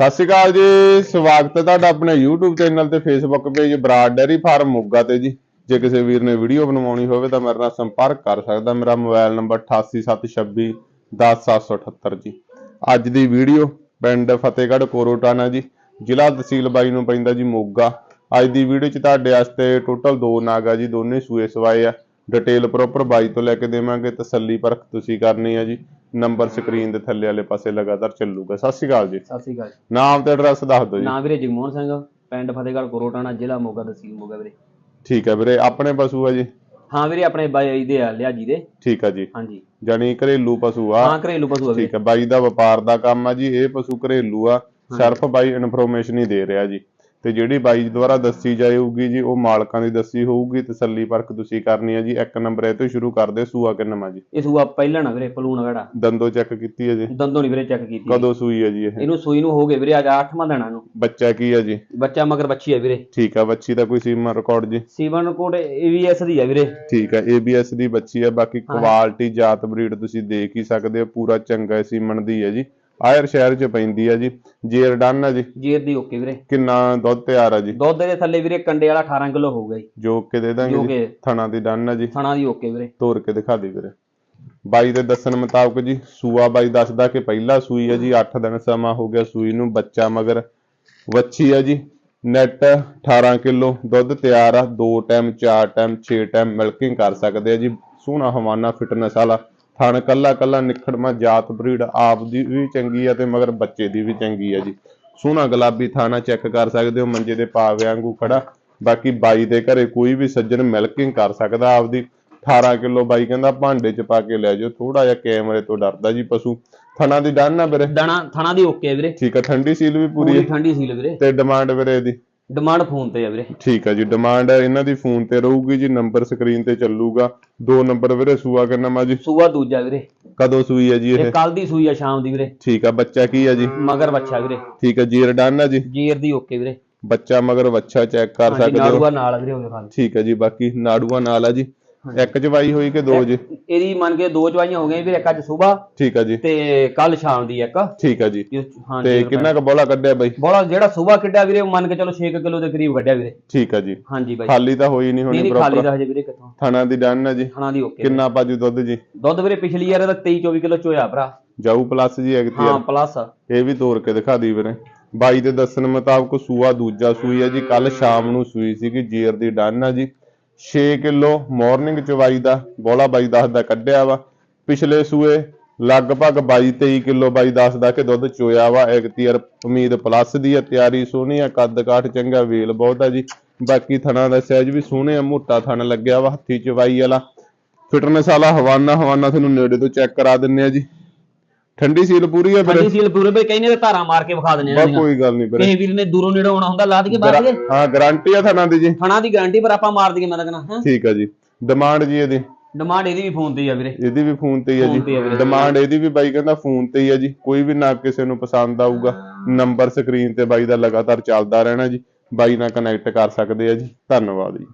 ਸਤਿ ਸ਼੍ਰੀ ਅਕਾਲ ਜੀ, ਸਵਾਗਤ ਹੈ ਤੁਹਾਡਾ ਆਪਣੇ YouTube ਚੈਨਲ ਤੇ Facebook page Brar dairy farm Moga ਤੇ ਜੀ। ਜੇ ਕਿਸੇ ਵੀਰ ਨੇ ਵੀਡੀਓ ਬਣਵਾਉਣੀ ਹੋਵੇ ਤਾਂ ਮੇਰੇ ਨਾਲ ਸੰਪਰਕ ਕਰ ਸਕਦਾ। ਮੇਰਾ ਮੋਬਾਈਲ ਨੰਬਰ 8876 10778 ਜੀ। ਅੱਜ ਦੀ ਵੀਡੀਓ ਪਿੰਡ ਫਤਿਹਗੜ੍ਹ ਕੋਰੋਟਾਨਾ ਜੀ। ਜ਼ਿਲ੍ਹਾ ਤਹਿਸੀਲ ਬਾਈ ਨੂੰ ਪੈਂਦਾ ਜੀ ਮੋਗਾ। ਅੱਜ ਦੀ ਵੀਡੀਓ 'ਚ ਤੁਹਾਡੇ ਵਾਸਤੇ ਟੋਟਲ ਦੋ ਨਾਗਾ ਜੀ, ਦੋਨੇ ਸੂਏ ਸਵਾਏ ਆ। ਡਿਟੇਲ ਪ੍ਰੋਪਰ ਬਾਈ ਤੋਂ ਲੈ ਕੇ ਦੇਵਾਂਗੇ ਤਸੱਲੀ ਪਰਖ ਤੁਸੀਂ ਕਰਨੀ ਆ ਜੀ। ਨੰਬਰ ਸਕਰੀਨ ਦੇ ਥੱਲੇ ਵਾਲੇ ਪਾਸੇ ਲਗਾਤਾਰ ਚੱਲੂਗਾ। ਸਤਿ ਸ਼੍ਰੀ ਅਕਾਲ ਜੀ। ਸਤਿ ਸ਼੍ਰੀ ਅਕਾਲ ਨਾਮ ਤੇ ਐਡਰੈਸ ਦੱਸ ਦਿਓ ਜੀ। ਨਾਮ ਵੀਰੇ ਜਗਮੋਹਨ ਸਿੰਘ ਪਿੰਡ ਫਤਿਹਗੜ੍ਹ ਕੋਰੋਟਾਣਾ ਜ਼ਿਲ੍ਹਾ ਮੋਗਾ ਤਹਿਸੀਲ ਮੋਗਾ ਵੀਰੇ। ਠੀਕ ਹੈ ਵੀਰੇ ਆਪਣੇ ਪਸ਼ੂ ਆ ਜੀ? ਹਾਂ ਵੀਰੇ ਆਪਣੇ ਬਾਈ ਦੇ ਆ ਲਿਆ ਜੀ ਦੇ। ਠੀਕ ਆ ਜੀ। ਹਾਂਜੀ। ਜਾਨੀ ਘਰੇਲੂ ਪਸ਼ੂ ਆ। ਹਾਂ ਘਰੇਲੂ ਪਸ਼ੂ ਆ ਠੀਕ ਹੈ ਬਾਈ ਦਾ ਵਪਾਰ ਦਾ ਕੰਮ ਆ ਜੀ ਇਹ ਪਸ਼ੂ ਘਰੇਲੂ ਆ। ਸਿਰਫ ਬਾਈ ਇਨਫੋਰਮੇਸ਼ਨ ਹੀ ਦੇ ਰਿਹਾ ਜੀ। ਤੇ ਜਿਹੜੀ ਬਾਈ ਦੁਆਰਾ ਦੱਸੀ ਜਾਊਗੀ ਜੀ ਉਹ ਮਾਲਕਾਂ ਦੀ ਦੱਸੀ ਹੋਊਗੀ ਤਸੱਲੀ ਪਰਖ ਤੁਸੀਂ ਕਰਨੀ ਆ ਜੀ। ਇੱਕ ਨੰਬਰ ਇਹ ਤੋਂ ਸ਼ੁਰੂ ਕਰਦੇ ਸੂਆ ਕਿੰਨਾ ਜੀ? ਇਹ ਸੂਆ ਪਹਿਲਾਂ ਨਾ ਵੀਰੇ ਪਲੂਣ ਗੜਾ। ਦੰਦੋ ਚੈੱਕ ਕੀਤੀ ਹੈ ਜੀ? ਦੰਦੋਂ ਨਹੀਂ ਵੀਰੇ ਚੈੱਕ ਕੀਤੀ। ਕਦੋਂ ਸੂਈ ਹੈ ਜੀ ਇਹ? ਇਹਨੂੰ ਸੂਈ ਨੂੰ ਹੋ ਗਏ ਵੀਰੇ ਅੱਜ 8ਵਾਂ ਦਿਨ ਨੂੰ ਬੱਚਾ ਕੀ ਹੈ ਜੀ? ਬੱਚਾ ਮਗਰ ਬੱਚੀ ਆ ਵੀਰੇ। ਠੀਕ ਆ ਬੱਚੀ ਦਾ ਕੋਈ ਸੀਮਾ ਰਿਕਾਰਡ ਜੀ? ਸੀਵਨ ਕੋਟ ਏਵੀਐਸ ਦੀ ਆ ਵੀਰੇ। ਠੀਕ ਹੈ ABS ਦੀ ਬੱਚੀ ਹੈ ਬਾਕੀ ਕੁਆਲਿਟੀ ਜਾਤ ਬਰੀਡ ਤੁਸੀਂ ਦੇਖ ਹੀ ਸਕਦੇ ਹੋ ਪੂਰਾ ਚੰਗਾ ਸੀਮਨ ਦੀ ਹੈ ਜੀ। ਆਇਰ ਸ਼ਹਿਰ ਚ ਪੈਂਦੀ ਹੈ ਜੀ। ਜੇਰ ਡਨ ਹੈ ਜੀ। ਜੇਰ ਦੀ ਓਕੇ ਵੀਰੇ। ਕਿੰਨਾ ਦੁੱਧ ਤਿਆਰ ਹੈ ਜੀ? ਦੁੱਧ ਦੇ ਥੱਲੇ ਵੀਰੇ ਕੰਡੇ ਵਾਲਾ 18 ਕਿਲੋ ਹੋਊਗਾ ਜੀ। ਜੋ ਕੇ ਦੇ ਦਾਂਗੇ ਜੋ। ਥਣਾ ਦੀ ਡਨ ਹੈ ਜੀ। ਥਣਾ ਦੀ ਓਕੇ ਵੀਰੇ। ਤੋੜ ਕੇ ਦਿਖਾ ਦੇ ਵੀਰੇ। ਬਾਈ ਦੇ ਦੱਸਣ ਮੁਤਾਬਕ ਜੀ ਸੂਆ ਬਾਈ ਦੱਸਦਾ ਕਿ ਪਹਿਲਾ ਸੂਈ ਹੈ ਜੀ 8 ਦਿਨ ਸਮਾਂ ਹੋ ਗਿਆ ਸੂਈ ਨੂੰ ਬੱਚਾ ਮਗਰ ਵੱਛੀ ਹੈ ਜੀ। ਨੈਟ 18 ਕਿਲੋ ਦੁੱਧ ਤਿਆਰ ਆ ਦੋ ਟਾਈਮ ਚਾਰ ਟਾਈਮ 6 ਟਾਈਮ ਮਿਲਕਿੰਗ ਕਰ ਸਕਦੇ ਆ ਜੀ। ਸੋਹਣਾ ਹਵਾਨਾ ਫਿਟਨੈਸ ਵਾਲਾ ਥਣ ਕੱਲਾ ਕੱਲਾ ਨਿਖੜਮਾ ਜਾਤ ਬਰੀਡ ਆਪ ਦੀ ਵੀ ਚੰਗੀ ਆ ਤੇ ਮਗਰ ਬੱਚੇ ਦੀ ਵੀ ਚੰਗੀ ਆ ਜੀ। ਸੋਹਣਾ ਗੁਲਾਬੀ ਥਾਣਾ ਚੈੱਕ ਕਰ ਸਕਦੇ ਹੋ ਮੰਜੇ ਦੇ ਪਾਵੇ ਵਾਂਗੂ ਖੜਾ। ਬਾਕੀ ਬਾਈ ਦੇ ਘਰੇ ਕੋਈ ਵੀ ਸੱਜਣ ਮਿਲਕਿੰਗ ਕਰ ਸਕਦਾ ਆਪਦੀ। 18 ਕਿਲੋ ਬਾਈ ਕਹਿੰਦਾ ਭਾਂਡੇ ਚ ਪਾ ਕੇ ਲੈ ਜਾਓ ਥੋੜਾ ਜਿਹਾ ਕੈਮਰੇ ਤੋਂ ਡਰਦਾ ਜੀ ਪਸ਼ੂ। ਥਣਾ ਦੀ ਡਨ ਨਾ ਵੀਰੇ? ਦਾਣਾ ਥਣਾ ਦੀ ਓਕੇ ਵੀਰੇ। ਠੀਕ ਆ ਠੰਡੀ ਸੀਲ ਵੀ ਪੂਰੀ ਪੂਰੀ ਹੈ ਠੰਡੀ ਸੀਲ ਵੀਰੇ। ਤੇ ਡਿਮਾਂਡ ਵੀਰੇ ਇਹਦੀ? ਡਿਮਾਂਡ ਫੋਨ ਤੇ ਆ ਵੀਰੇ। ਠੀਕ ਆ ਜੀ ਡਿਮਾਂਡ ਇਹਨਾਂ ਦੀ ਫੋਨ ਤੇ ਰਹੂਗੀ ਜੀ ਨੰਬਰ ਸਕਰੀਨ ਤੇ ਚੱਲੂਗਾ। ਦੋ ਨੰਬਰ ਵੀਰੇ ਸੂਆ ਕਿੰਨਾ ਮਾ ਜੀ? ਸੂਆ ਦੂਜਾ ਵੀਰੇ। ਕਦੋਂ ਸੂਈ ਹੈ ਜੀ ਇਹ? ਇਹ ਕੱਲ ਦੀ ਸੂਈ ਆ ਸ਼ਾਮ ਦੀ ਵੀਰੇ। ਠੀਕ ਆ ਬੱਚਾ ਕੀ ਆ ਜੀ? ਮਗਰ ਬੱਚਾ ਵੀਰੇ। ਠੀਕ ਆ ਜੀਰ ਡਨ ਆ ਜੀ? ਜੀਰ ਦੀ ਓਕੇ ਵੀਰੇ। ਬੱਚਾ ਮਗਰ ਬੱਚਾ ਚੈੱਕ ਕਰ ਹਾਂਜੀ ਸਕਦੇ ਹੋ? ਨਾੜੂਆ ਨਾਲ ਆ ਵੀਰੇ ਉਹਦੇ ਖਾਲ ਠੀਕ ਆ ਜੀ ਬਾਕੀ ਨਾੜੂਆ ਨਾਲ ਆ ਜੀ। ਇੱਕ ਚਵਾਈ ਹੋਈ ਕਿ ਦੋ ਜੀ? ਇਹਦੀ ਮੰਨ ਕੇ ਦੋ ਚਵਾਈਆਂ ਹੋ ਗਈਆਂ ਵੀਰੇ ਇੱਕ ਅੱਜ ਸਵੇਰ ਠੀਕ ਆ ਜੀ। ਤੇ ਕੱਲ ਸ਼ਾਮ ਦੀ ਇੱਕ। ਠੀਕ ਆ ਜੀ। ਹਾਂ ਤੇ ਕਿੰਨਾ ਕੁ ਬੋਲਾ ਕੱਢਿਆ ਬਾਈ? ਬੋਲਾ ਜਿਹੜਾ ਸਵੇਰ ਕੱਢਿਆ ਵੀਰੇ ਮੰਨ ਕੇ ਚਲੋ 6 ਕਿਲੋ ਦੇ ਕਰੀਬ ਕੱਢਿਆ ਵੀਰੇ। ਠੀਕ ਆ ਜੀ। ਹਾਂਜੀ ਬਾਈ। ਖਾਲੀ ਤਾਂ ਹੋਈ ਨਹੀਂ ਹੋਣੀ ਨਹੀਂ ਖਾਲੀ ਪ੍ਰੋਪਰ ਦਾ ਹਜੇ ਵੀਰੇ ਕਿੱਥੋਂ? ਥਣਾ ਦੀ ਡਨ ਆ ਜੀ। ਖਾਣਾ ਦੀ ਓਕੇ। ਕਿੰਨਾ ਪਾਜੂ ਦੁੱਧ ਜੀ? ਦੁੱਧ ਵੀਰੇ ਪਿਛਲੀ ਵਾਰ ਦਾ 23 24 ਕਿਲੋ ਚੋਇਆ ਭਰਾ। ਜਾਊ ਪਲੱਸ ਜੀ ਐਗਤੀ ਹਾਂ ਪਲੱਸ ਇਹ ਵੀ ਤੋੜ ਕੇ ਦਿਖਾ ਦੀ ਵੀਰੇ। ਬਾਈ ਦੇ ਦੱਸਣ ਮੁਤਾਬਕ ਸੂਆ ਦੂਜਾ ਸੂਈ ਹੈ ਜੀ ਕੱਲ ਸ਼ਾਮ ਨੂੰ ਸੂਈ ਸੀਗੀ ਜੇਰ ਦੀ ਡਨ ਆ ਜੀ। 6 ਕਿਲੋ ਮਾਰਨਿੰਗ ਚਵਾਈ ਦਾ, ਬੋਲਾ ਬਾਈ ਦੱਸਦਾ ਕੱਢਿਆ ਵਾ। ਪਿਛਲੇ ਸੂਏ ਲਗਭਗ 22 23 ਕਿਲੋ ਬਾਈ ਦੱਸਦਾ ਕਿ ਦੁੱਧ ਚੋਇਆ ਵਾ। ਐਗਤੀਅਰ ਉਮੀਦ ਪਲੱਸ ਦੀ ਹੈ ਤਿਆਰੀ ਸੋਹਣੀ ਆ, ਕੱਦ ਕਾਠ ਚੰਗਾ, ਵੇਲ ਬਹੁਤ ਆ ਜੀ। ਬਾਕੀ ਥਣਾ ਦਾ ਸਾਈਜ਼ ਵੀ ਸੋਹਣੇ ਆ, ਮੋਟਾ ਥਣ ਲੱਗਿਆ ਵਾ, ਹੱਥੀ ਚਵਾਈ ਵਾਲਾ। ਫਿਟਨੈਸ ਵਾਲਾ ਹਵਾਨਾ ਹਵਾਨਾ ਤੁਹਾਨੂੰ ਨੇੜੇ ਤੋਂ ਚੈੱਕ ਕਰਾ ਦਿੰਨੇ ਆ ਜੀ। ਠੰਡੀ ਸੀਲ ਪੂਰੀ ਆ ਵੀਰੇ ਠੰਡੀ ਸੀਲ ਪੂਰੇ ਬਈ ਕਹਿੰਦੇ ਤੇ ਧਾਰਾਂ ਮਾਰ ਕੇ ਵਿਖਾ ਦਿੰਦੇ ਆ ਬਸ ਕੋਈ ਗੱਲ ਨਹੀਂ ਵੀਰੇ ਕਿਸੇ ਵੀਰ ਨੇ ਦੂਰੋਂ ਨੇੜੇ ਆਉਣਾ ਹੁੰਦਾ ਲਾ ਦਈਏ ਬਾਹਰ ਦੇ ਹਾਂ ਗਾਰੰਟੀ ਆ ਥਣਾ ਦੀ ਜੀ। ਥਣਾ ਦੀ ਗਾਰੰਟੀ ਪਰ ਆਪਾਂ ਮਾਰ ਦਈਏ ਮੈਂ ਤਾਂ ਕਹਿੰਦਾ ਹਾਂ। ਠੀਕ ਆ ਜੀ। ਡਿਮਾਂਡ ਜੀ ਇਹਦੀ। ਡਿਮਾਂਡ ਇਹਦੀ ਵੀ ਫੋਨ ਤੇ ਹੀ ਆ ਵੀਰੇ। ਇਹਦੀ ਵੀ ਫੋਨ ਤੇ ਹੀ ਆ। ਜੀ। ਡਿਮਾਂਡ ਇਹਦੀ ਵੀ ਬਾਈ ਕਹਿੰਦਾ ਫੋਨ ਤੇ ਹੀ ਹੈ ਜੀ। ਕੋਈ ਵੀ ਨਾ ਕਿਸੇ ਨੂੰ ਪਸੰਦ ਆਊਗਾ। ਨੰਬਰ ਸਕਰੀਨ ਤੇ ਬਾਈ ਦਾ ਲਗਾਤਾਰ ਚੱਲਦਾ ਰਹਿਣਾ ਜੀ। ਬਾਈ ਨਾਲ ਕਨੈਕਟ ਕਰ ਸਕਦੇ ਆ ਜੀ। ਧੰਨਵਾਦ ਜੀ।